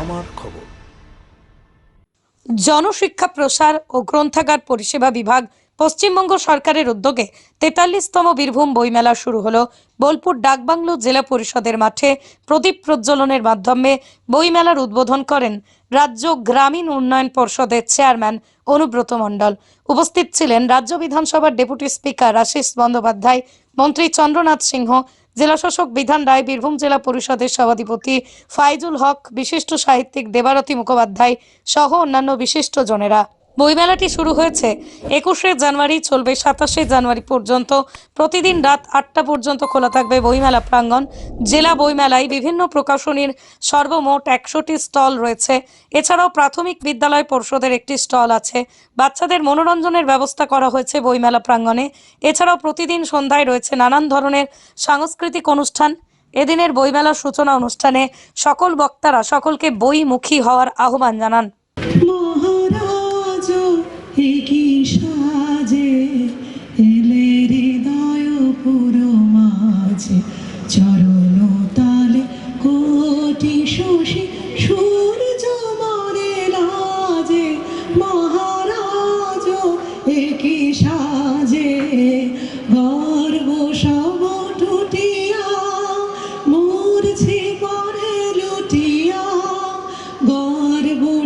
আমার খবর। জনশিক্ষা প্রসার ও গ্রন্থাগার পরিষেবা বিভাগ পশ্চিমবঙ্গ সরকারের উদ্যোগে তেতাল্লিশতম বীরভূম বইমেলা শুরু হলো বোলপুর ডাকবাংলো জেলা পরিষদের মাঠে প্রদীপ প্রজ্বলনের মাধ্যমে বইমেলার উদ্বোধন করেন রাজ্য গ্রামীণ উন্নয়ন পর্ষদের চেয়ারম্যান অনুব্রত মণ্ডল। উপস্থিত ছিলেন রাজ্য বিধানসভার ডেপুটি স্পিকার আশিস বন্দ্যোপাধ্যায়, মন্ত্রী চন্দ্রনাথ সিংহ জেলাশাসক বিধান রায় বীরভূম জেলা পরিষদের সভাধিপতি ফাইজুল হক, বিশিষ্ট সাহিত্যিক দেবারতী মুখোপাধ্যায় সহ অন্যান্য বিশিষ্ট জনেরা। বইমেলাটি শুরু হয়েছে। একুশে জানুয়ারি চলবে, সাতাশে জানুয়ারি পর্যন্ত। প্রতিদিন রাত আটটা পর্যন্ত খোলা থাকবে বইমেলা প্রাঙ্গণ। জেলা বইমেলায় বিভিন্ন প্রকাশনীর সর্বমোট একশোটি স্টল রয়েছে। এছাড়াও প্রাথমিক বিদ্যালয় পর্ষদের একটি স্টল আছে। বাচ্চাদের মনোরঞ্জনের ব্যবস্থা করা হয়েছে বইমেলা প্রাঙ্গণে। এছাড়াও প্রতিদিন সন্ধ্যায় রয়েছে নানান ধরনের সাংস্কৃতিক অনুষ্ঠান। এদিনের বইমেলার সূচনা অনুষ্ঠানে সকল বক্তারা সকলকে বইমুখী হওয়ার আহ্বান জানান।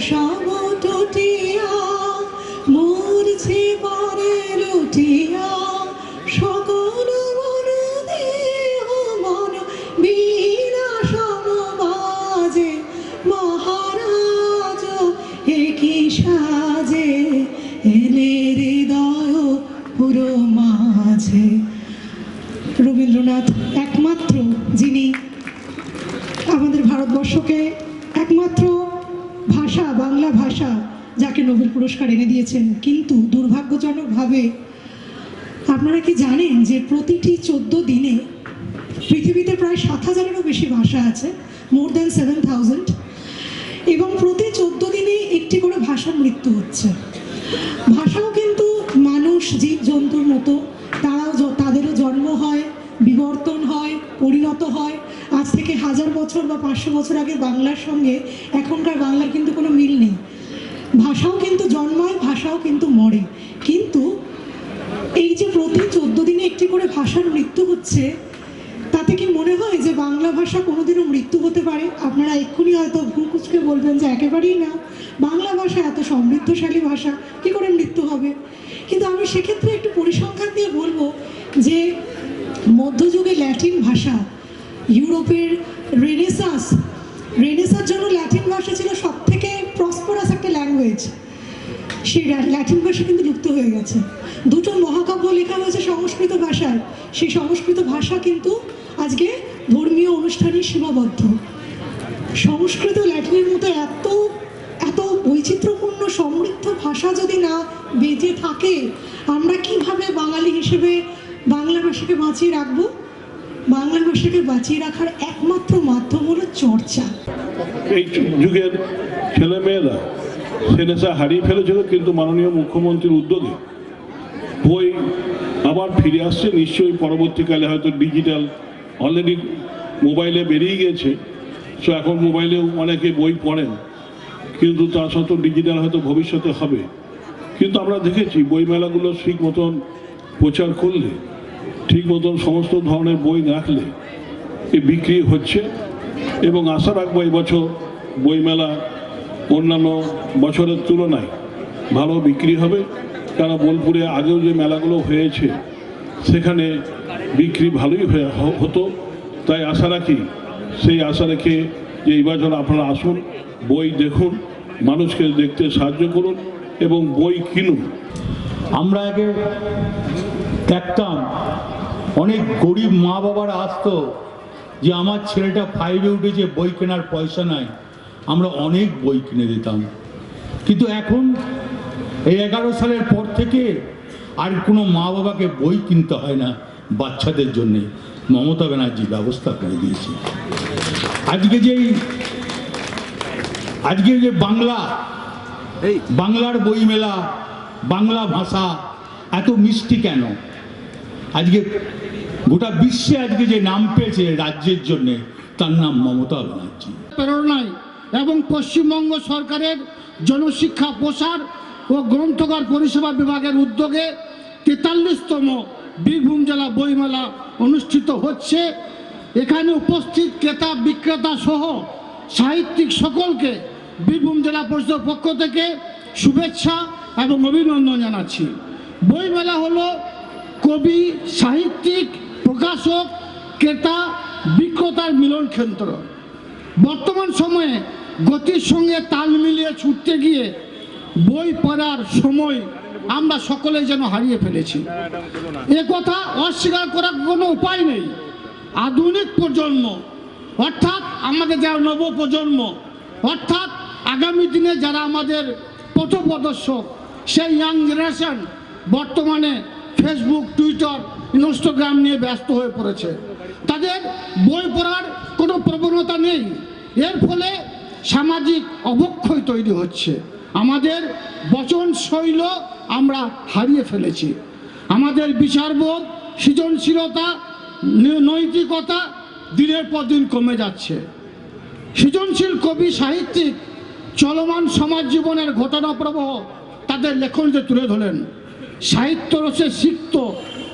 সব টুটিয়া লুটিয়া সকল মন দেহ মন বীণা সমবাজে মহারাজ একই সাজে? এলে হৃদয় পুরো মাঝে। রবীন্দ্রনাথ একমাত্র যিনি আমাদের ভারতবর্ষকে একমাত্র ভাষা, বাংলা ভাষা যাকে নোবেল পুরস্কার এনে দিয়েছেন। কিন্তু দুর্ভাগ্যজনকভাবে আপনারা কি জানেন যে প্রতিটি চোদ্দ দিনে পৃথিবীতে প্রায় সাত হাজারেরও বেশি ভাষা আছে মোর দ্যান সেভেন থাউজেন্ড এবং প্রতি চোদ্দ দিনে একটি করে ভাষার মৃত্যু হচ্ছে। ভাষাও কিন্তু মানুষ, জীব জন্তুর মতো, তারাও তাদেরও জন্ম হয়, বিবর্তন হয়, পরিণত হয় আজ থেকে হাজার বছর বা পাঁচশো বছর আগে বাংলার সঙ্গে এখনকার বাংলার কিন্তু কোনো মিল নেই। ভাষাও কিন্তু জন্মায়, ভাষাও কিন্তু মরে। কিন্তু এই যে প্রতি চোদ্দ দিনে একটি করে ভাষার মৃত্যু হচ্ছে, তাতে কি মনে হয় যে বাংলা ভাষা কোনোদিনও মৃত্যু হতে পারে? আপনারা এক্ষুনি হয়তো ভুকুচকে বলবেন যে একেবারেই না। বাংলা ভাষা এত সমৃদ্ধশালী ভাষা, কি করে মৃত্যু হবে? কিন্তু আমি সেক্ষেত্রে একটু পরিসংখ্যান দিয়ে বলব যে মধ্যযুগে ল্যাটিন ভাষা ইউরোপের রেনেসাস রেনেসার জন্য ল্যাটিন ভাষা ছিল সব থেকে প্রসপরাস একটা ল্যাঙ্গুয়েজ সেই ল্যাটিন ভাষা কিন্তু লুপ্ত হয়ে গেছে। দুটো মহাকাব্য লেখা হয়েছে সংস্কৃত ভাষায়। সেই সংস্কৃত ভাষা কিন্তু আজকে ধর্মীয় অনুষ্ঠানে সীমাবদ্ধ। সংস্কৃত ল্যাটিনের মতো এত এত বৈচিত্র্যপূর্ণ সমৃদ্ধ ভাষা যদি না বেঁচে থাকে, আমরা কীভাবে বাঙালি হিসেবে বাংলা ভাষাকে বাঁচিয়ে রাখব? বাংলা ভাষাকে বাঁচিয়ে রাখার একমাত্র মাধ্যম হলো চর্চা। এই যুগের ছেলেমেয়েরা সে নেশা হারিয়ে ফেলেছিল, কিন্তু মাননীয় মুখ্যমন্ত্রীর উদ্যোগে। বই আবার ফিরে আসছে, নিশ্চয়ই পরবর্তীকালে হয়তো ডিজিটাল অলরেডি মোবাইলে বেরিয়ে গিয়েছে সো এখন মোবাইলেও অনেকে বই পড়েন, কিন্তু তা সত্ত্বেও ডিজিটাল হয়তো ভবিষ্যতে হবে। কিন্তু আমরা দেখেছি বইমেলাগুলো ঠিক মতন প্রচার করলে ঠিক মতন সমস্ত ধরনের বই রাখলে এ বিক্রি হচ্ছে এবং আশা রাখব এবছর বইমেলা অন্যান্য বছরের তুলনায় ভালো বিক্রি হবে। কারণ বোলপুরে আগেও যে মেলাগুলো হয়েছে, সেখানে বিক্রি ভালোই হতো। তাই আশা রাখি, সেই আশা রেখে যে এই বছর আপনারা আসুন, বই দেখুন, মানুষকে দেখতে সাহায্য করুন এবং বই কিনুন। আমরা আগে দেখতাম অনেক গরিব মা বাবারা আসতো যে আমার ছেলেটা ফাইভে উঠেছে বই কেনার পয়সা নাই। আমরা অনেক বই কিনে দিতাম। কিন্তু এখন এই এগারো সালের পর থেকে আর কোনো মা বাবাকে বই কিনতে হয় না বাচ্চাদের জন্যে। মমতা ব্যানার্জি ব্যবস্থা করে দিয়েছে। আজকে যেই আজকে যে বাংলা এই বাংলার বইমেলা বাংলা ভাষা এত মিষ্টি কেন? আজকে গোটা বিশ্বে আজকে যে নাম পেয়েছে রাজ্যের জন্য, তার নাম মমতা ব্যানার্জি। প্রেরণায় এবং পশ্চিমবঙ্গ সরকারের জনশিক্ষা, প্রসার ও গ্রন্থকার পরিষেবা বিভাগের উদ্যোগে তেতাল্লিশতম বীরভূম জেলা বইমেলা অনুষ্ঠিত হচ্ছে। এখানে উপস্থিত ক্রেতা, বিক্রেতা সহ সাহিত্যিক সকলকে বীরভূম জেলা পরিষদের পক্ষ থেকে শুভেচ্ছা এবং অভিনন্দন জানাচ্ছি। বইমেলা হলো কবি, সাহিত্যিক প্রকাশক, ক্রেতা, বিক্রেতার মিলন ক্ষেত্র। বর্তমান সময়ে গতির সঙ্গে তাল মিলিয়ে ছুটতে গিয়ে বই পড়ার সময় আমরা সকলে যেন হারিয়ে ফেলেছি। এ কথা অস্বীকার করার কোনো উপায় নেই। আধুনিক প্রজন্ম, অর্থাৎ আমাদের যারা নব প্রজন্ম অর্থাৎ আগামী দিনে যারা আমাদের পথপ্রদর্শক, সেই ইয়াং জেনারেশন বর্তমানে ফেসবুক টুইটার ইনস্টাগ্রাম নিয়ে ব্যস্ত হয়ে পড়েছে। তাদের বই পড়ার কোনো প্রবণতা নেই। এর ফলে সামাজিক অবক্ষয় তৈরি হচ্ছে। আমাদের বচন শৈল আমরা হারিয়ে ফেলেছি। আমাদের বিচারবোধ সৃজনশীলতা নৈতিকতা দিনের পর দিন কমে যাচ্ছে। সৃজনশীল কবি, সাহিত্যিক, চলমান সমাজ জীবনের ঘটনা প্রবাহ তাদের লেখনীতে তুলে ধরেন সাহিত্য রসে সিক্ত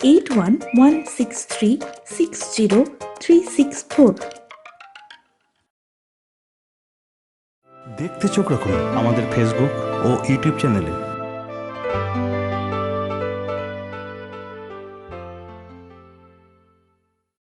eight one one six three six zero three six দেখতে চোখ রাখুন আমাদের ফেসবুক ও ইউটিউব চ্যানেলে